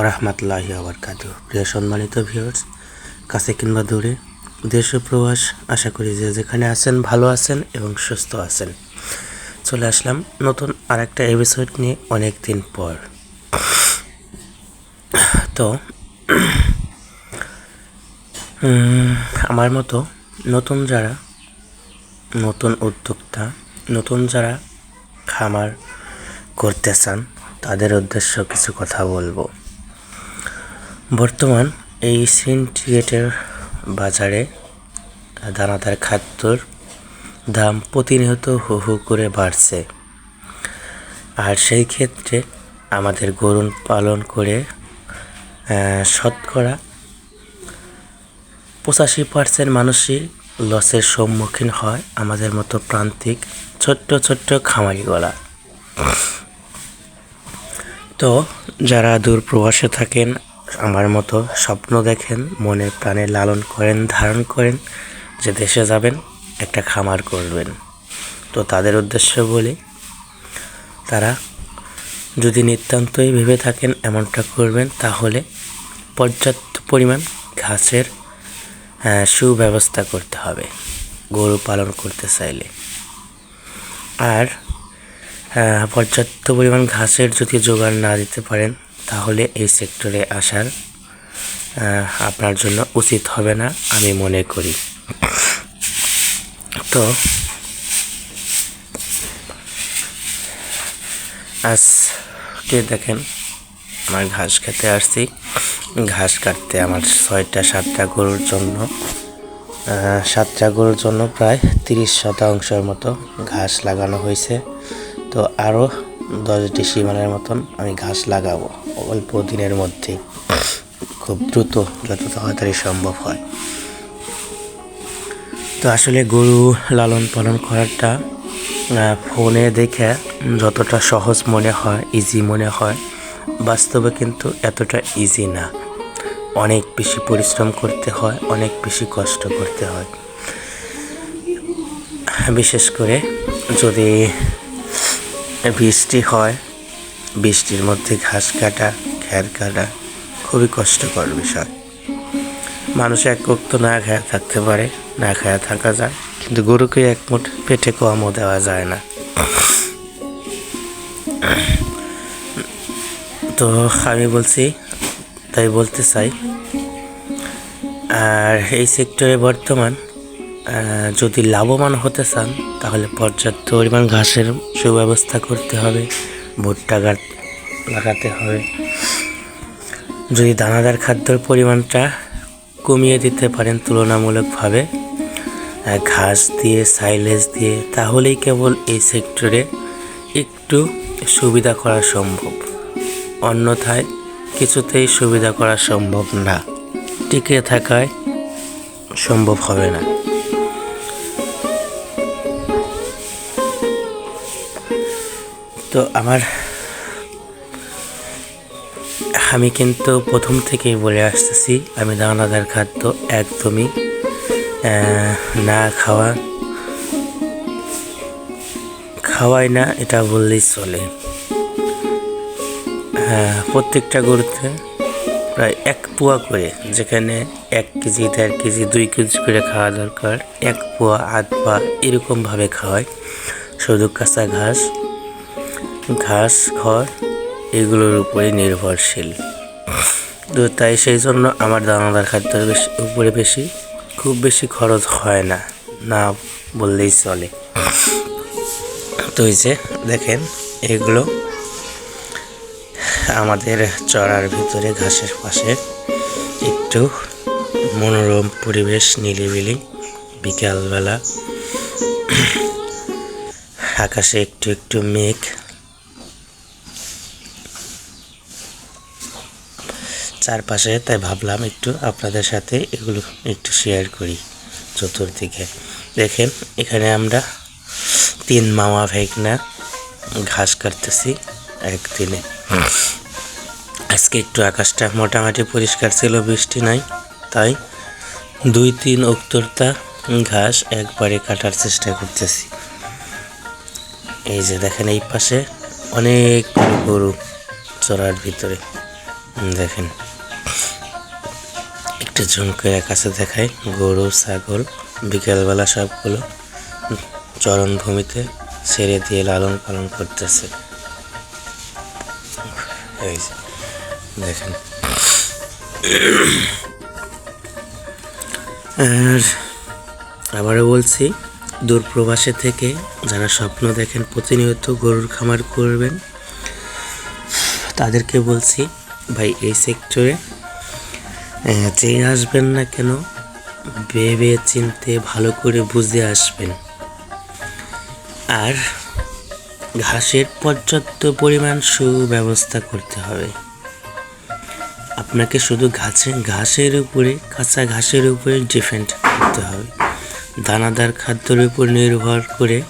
রহমতুল্লাহি আবরকাত প্রিয় সম্মানিত ভিউয়ার্স কাছে কিংবা দূরে, দেশ প্রবাস, আশা করি যে যেখানে আছেন, ভালো আছেন এবং সুস্থ আছেন। চলে আসলাম নতুন আরেকটা এপিসোড নিয়ে অনেক দিন পর। তো আমার মতো নতুন যারা, নতুন উদ্যোক্তা, নতুন যারা খামার করতে চান, তাদের উদ্দেশ্য কিছু কথা বলব। বর্তমান এই সিন্ডিকেটের বাজারে দানাদার খাদ্যর দাম প্রতিনিয়ত হু হু করে বাড়ছে। আর সেই ক্ষেত্রে আমাদের গরু পালন করে শতকরা পঁচাশি পার্সেন্ট মানুষই লসের সম্মুখীন হয় আমাদের মতো প্রান্তিক ছোট্ট ছোট্ট খামারিগলা। তো যারা দূর প্রবাসে থাকেন আমার মতো স্বপ্ন দেখেন, মনে প্রাণে লালন করেন, ধারণ করেন, যে দেশে যাবেন, একটা খামার করবেন। তো তাদের উদ্দেশ্য বলি, তারা যদি নিতান্তই ভেবে থাকেন এমনটা করবেন, তাহলে পর্যাপ্ত পরিমাণ ঘাসের সুব্যবস্থা করতে হবে, গরু পালন করতে চাইলে। আর পর্যাপ্ত পরিমাণ ঘাসের যদি জোগান না দিতে পারেন তাহলে এই সেক্টরে আসার আপনার জন্য উচিত হবে না, আমি মনে করি। তো, আজকে দেখেন, আমার ঘাস খেতে আসছি। ঘাস কাটতে আমার ছয়টা, সাতটা গরুর জন্য সাতটা গরুর জন্য প্রায় তিরিশ শতাংশের মতো ঘাস লাগানো হয়েছে। তো আরও দশ ডিসিমানের মতন আমি ঘাস লাগাবো। অল্প দিনের মধ্যে খুব দ্রুত যত তাড়াতাড়ি সম্ভব হয়। তো আসলে গরু লালন পালন করাটা ফোনে দেখে যতটা সহজ মনে হয় ইজি মনে হয়, বাস্তবে কিন্তু এতটা ইজি না। অনেক বেশি পরিশ্রম করতে হয়, অনেক বেশি কষ্ট করতে হয়। বিশেষ করে যদি বৃষ্টি হয় বৃষ্টির মধ্যে ঘাস কাটা, খ্যার কাটা, খুবই কষ্টকর বিষয়। মানুষ এক বক্ত না খায়া থাকতে পারে, না খায়া থাকা যায়। কিন্তু গরুকে এক মুঠ পেটে কমও দেওয়া যায় না। তো আমি বলছি, তাই বলতে চাই, আর এই সেক্টরে বর্তমান যদি লাভবান হতে চান, তাহলে পর্যাপ্ত পরিমাণ ঘাসের সুব্যবস্থা করতে হবে। ভুট্টা গাছ লাগাতে হবে। যদি দানাদার খাদ্যর পরিমাণটা কমিয়ে দিতে পারেন তুলনামূলকভাবে ঘাস দিয়ে, সাইলেজ দিয়ে, তাহলেই কেবল এই সেক্টরে একটু সুবিধা করা সম্ভব। অন্যথায় কিছুতেই সুবিধা করা সম্ভব না। টিকে থাকায় সম্ভব হবে না। তো আমার আমি কিন্তু প্রথম থেকেই বলে আসতেছি, আমি দানাদার খাদ্য একদমই না খাওয়া, খাওয়াই না, এটা বললেই চলে। প্রত্যেকটা গরুতে প্রায় এক পোয়া করে, যেখানে এক কেজি, দেড় কেজি, দুই কেজি করে খাওয়া দরকার, এক পোয়া, আধ পা এরকমভাবে খাওয়ায় শুধু কাঁচা ঘাস ঘাস, খড়, এগুলোর উপরে নির্ভরশীল। তো তাই সেই জন্য আমার দানাদার খাদ্যের বেশি উপরে বেশি। খুব বেশি খরচ হয় না না বললেই চলে। তো এই যে দেখেন, এগুলো আমাদের চড়ার ভিতরে, ঘাসের পাশে একটু মনোরম পরিবেশ, নিরিবিলি, বিকালবেলা। আকাশে একটু একটু মেঘ। চারপাশে তাই ভাবলাম একটু আপনাদের সাথে এগুলো একটু শেয়ার করি চতুর্দিকে। দেখেন এখানে আমরা তিন মামা ভেগনা ঘাস কাটতেছি একদিনে। আজকে একটু আকাশটা মোটামুটি পরিষ্কার ছিল বৃষ্টি নাই তাই দুই তিন উত্তরতা ঘাস একবারে কাটার চেষ্টা করতেছি। এই যে দেখেন এই পাশে অনেক গরু চড়ার ভিতরে। দেখেন একটু ঝুম করে কাছে দেখাই, গরু, ছাগল, বিকেলবেলা সবগুলো চরণভূমিতে ছেড়ে দিয়ে লালন পালন করতেছে। দেখেন। আর আবারও বলছি, দূর প্রবাসে থেকে যারা স্বপ্ন দেখেন প্রতিনিয়ত গরুর খামার করবেন, তাদেরকে বলছি, ভাই, এই সেক্টরে যে আসবেন না কেন, ভেবে চিনতে ভালো করে বুঝে আসবেন। আর ঘাসের পর্যাপ্ত পরিমাণ সুব্যবস্থা করতে হবে। আপনাকে শুধু ঘাসে, ঘাসের উপরে, কাঁচা ঘাসের উপরে ডিপেন্ড করতে হবে। দানাদার খাদ্যের উপর নির্ভর করে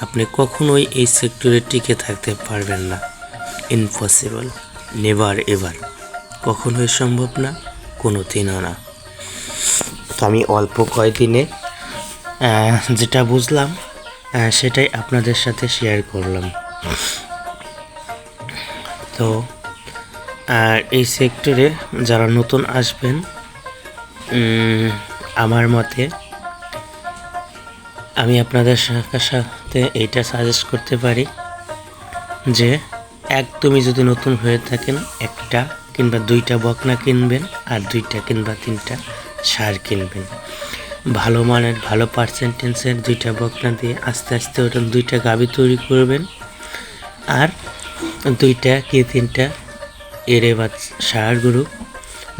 আপনি কখনোই এই সেক্টরে টিকে থাকতে পারবেন না। ইম্পসিবল নেভার এভার কখনোই সম্ভব না। কোনো দিনও না। তো আমি অল্প কয়দিনে যেটা বুঝলাম সেটাই আপনাদের সাথে শেয়ার করলাম। তো, আর এই সেক্টরে যারা নতুন আসবেন আমার মতে, আমি আপনাদের সাথে এইটা সাজেস্ট করতে পারি যে, একদমই যদি নতুন হয়ে থাকেন, একটা কিংবা দুইটা বকনা কিনবেন আর দুইটা কিংবা তিনটা সার কিনবেন। ভালো মানের, ভালো পার্সেন্টেন্সের দুইটা বকনা দিয়ে আস্তে আস্তে ওটা দুইটা গাবি তৈরি করবেন। আর দুইটা কি তিনটা এরে বা সার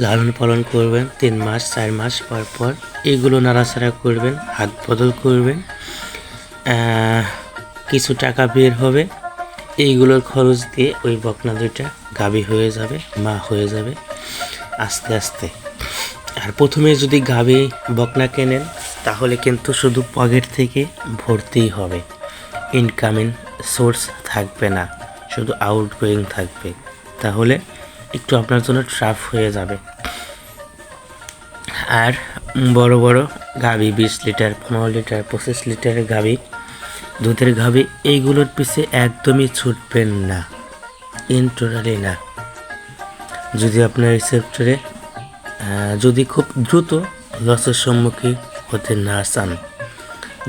লালন পালন করবেন, তিন মাস, চার মাস পর পর এগুলো নাড়াচাড়া করবেন, হাত বদল করবেন। কিছু টাকা বের হবে, এইগুলোর খরচ দিয়ে ওই বকনা দুইটা গাবি হয়ে যাবে, মা হয়ে যাবে, আস্তে আস্তে। আর প্রথমে যদি গাবি বকনা কেনেন, তাহলে কিন্তু শুধু পকেট থেকে ভর্তিই হবে। ইনকামিং সোর্স থাকবে না, শুধু আউটগোয়িং থাকবে। তাহলে একটু আপনার জন্য ট্রাফ হয়ে যাবে। আর বড় বড় গাবি, বিশ লিটার, পনেরো লিটার, পঁচিশ লিটারের গাবি, দুধের গাবি, এইগুলোর পিছে একদমই ছুটবেন না। ইন না। যদি আপনার এই সেক্টরে যদি খুব দ্রুত লসের সম্মুখীন হতে না চান,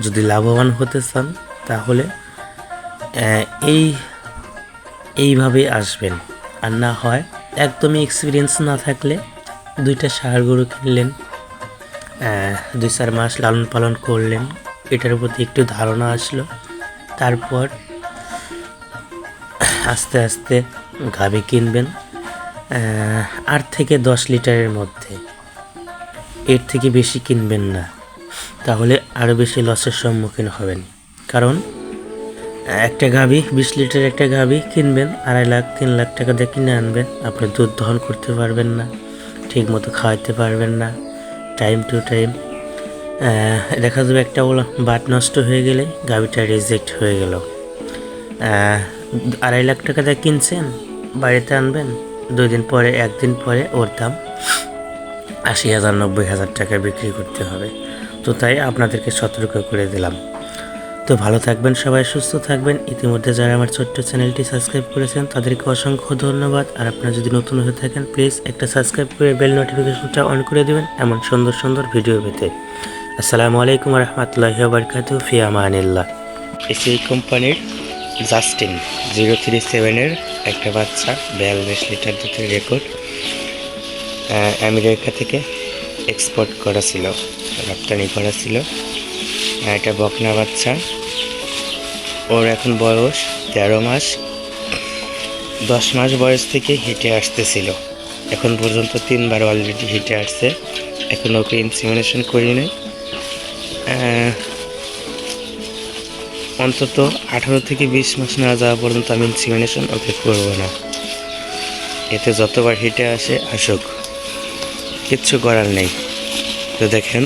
যদি লাভবান হতে চান, তাহলে এই, এইভাবেই আসবেন। আর না হয় একদমই এক্সপিরিয়েন্স না থাকলে দুইটা সার গরু কিনলেন দুই চার মাস লালন পালন করলেন, এটার প্রতি একটু ধারণা আসলো, তারপর আস্তে আস্তে গাভি কিনবেন আট থেকে দশ লিটারের মধ্যে। এর থেকে বেশি কিনবেন না, তাহলে আরও বেশি লসের সম্মুখীন হবেন। কারণ, একটা গাভি, বিশ লিটার একটা গাভি কিনবেন, আড়াই লাখ, তিন লাখ টাকা দিয়ে কিনে আনবেন, আপনি দুধ দহন করতে পারবেন না ঠিক মতো খাওয়াতে পারবেন না টাইম টু টাইম দেখা যাবে একটা বাট নষ্ট হয়ে গেলে গাভিটা রিজেক্ট হয়ে গেল। আড়াই লাখ টাকা দিয়ে কিনছেন, বাড়িতে আনবেন দুই দিন পরে, একদিন পরে ওর দাম আশি হাজার, নব্বই হাজার টাকা বিক্রি করতে হবে। তো তাই আপনাদেরকে সতর্ক করে দিলাম। তো ভালো থাকবেন সবাই, সুস্থ থাকবেন। ইতিমধ্যে যারা আমার ছোট্ট চ্যানেলটি সাবস্ক্রাইব করেছেন, তাদেরকে অসংখ্য ধন্যবাদ। আর আপনারা যদি নতুন হয়ে থাকেন, প্লিজ একটা সাবস্ক্রাইব করে বেল নোটিফিকেশনটা অন করে দেবেন এমন সুন্দর সুন্দর ভিডিও পেতে। আসসালামু আলাইকুম রহমতুল্লাহ বারকাত ফি আমানিল্লাহ। এসি কোম্পানির জাস্টিন, জিরো থ্রি সেভেনের একটা বাচ্চা, বিয়াল্লিশ লিটার দুধের রেকর্ড আমেরিকা থেকে এক্সপোর্ট করা ছিল, রপ্তানি করা ছিল। এটা বকনা বাচ্চা। ওর এখন বয়স তেরো মাস। দশ মাস বয়স থেকে হেঁটে আসতেছিল। এখন পর্যন্ত তিনবার অলরেডি হেঁটে আসছে। এখন ওকে ইনসিমিনেশন করি নাই অন্তত আঠারো থেকে বিশ মাস না যাওয়া পর্যন্ত আমি ইনসিমিনেশন ওকে করব না। এতে যতবার হেঁটে আসে, আসুক। কিচ্ছু করার নেই। তো দেখেন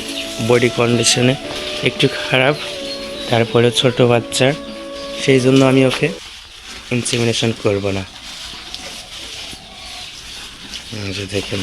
বডি কন্ডিশনে একটু খারাপ, তারপরে ছোট বাচ্চা, সেই জন্য আমি ওকে ইনসিমিনেশন করব না। দেখেন।